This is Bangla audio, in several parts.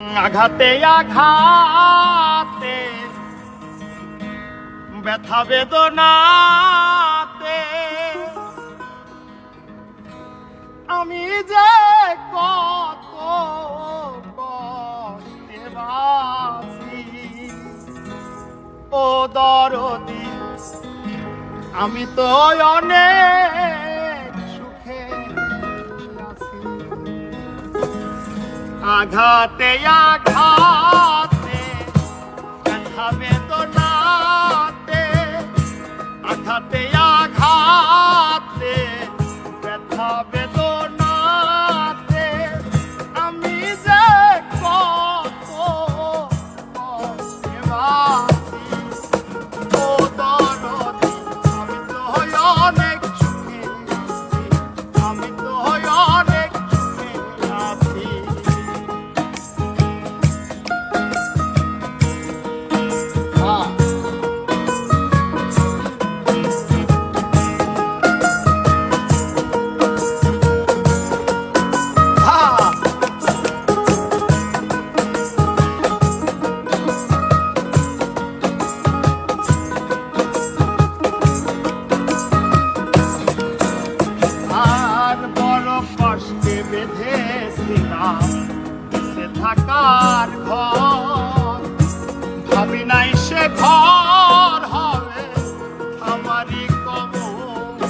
আঘাতে আঘাতে ব্যথা বেদনাতে। আমি যে কত ও দরদি আমি তো অনেক আঘাতে আঘাতে ব্যথা বেদনাতে আঘাতে আঘাতে ব্যথা বেদনাতে। থাকার ঘর। ভাবি নাই সে ঘর হবে আমারই কবর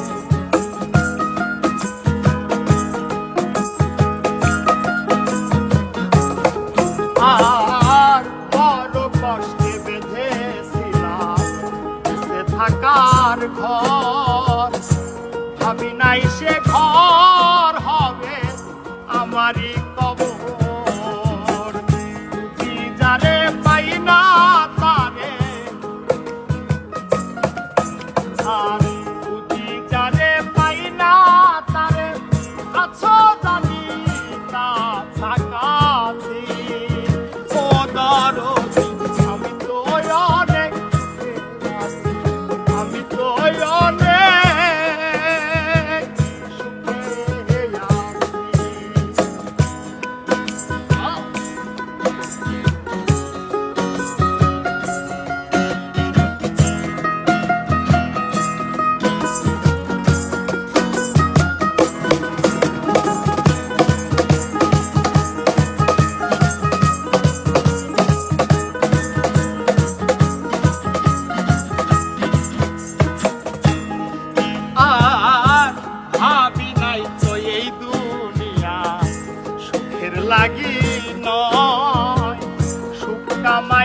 আর বড় কষ্টে বেঁধেছিলাম থাকার ঘর। ভাবি নাই সে ঘর হবে আমারই কবর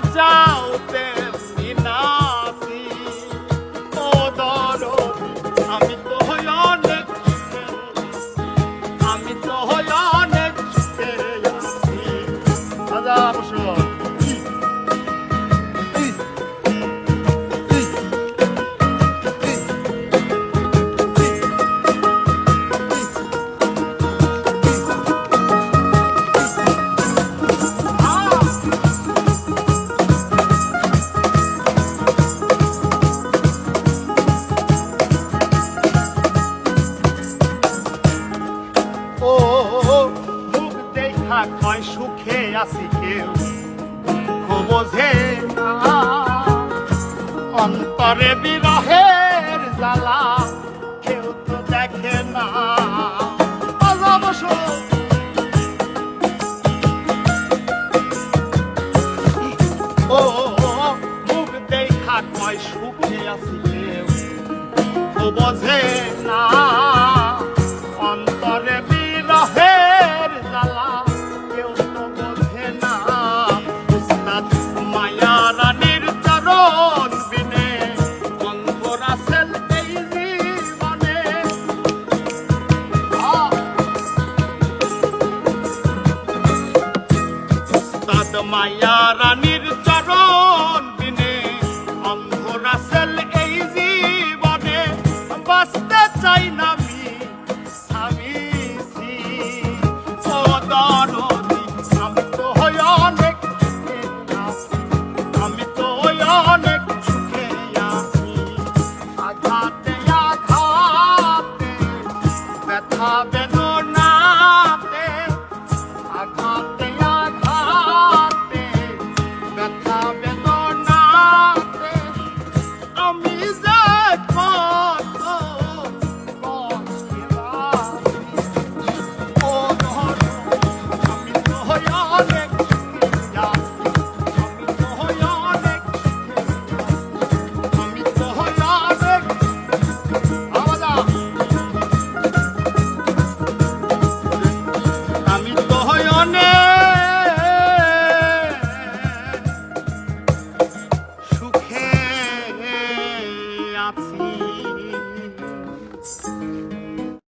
Godson. দেখা কয় সুখে আছি কেউ। দুঃখ বোঝে অন্তরে বিরহের জ্বালা, কেউ তো দেখে না। ও, মুখ কয় সুখে আছি কেউ। বোঝে না। মায়া রানীর চরণ।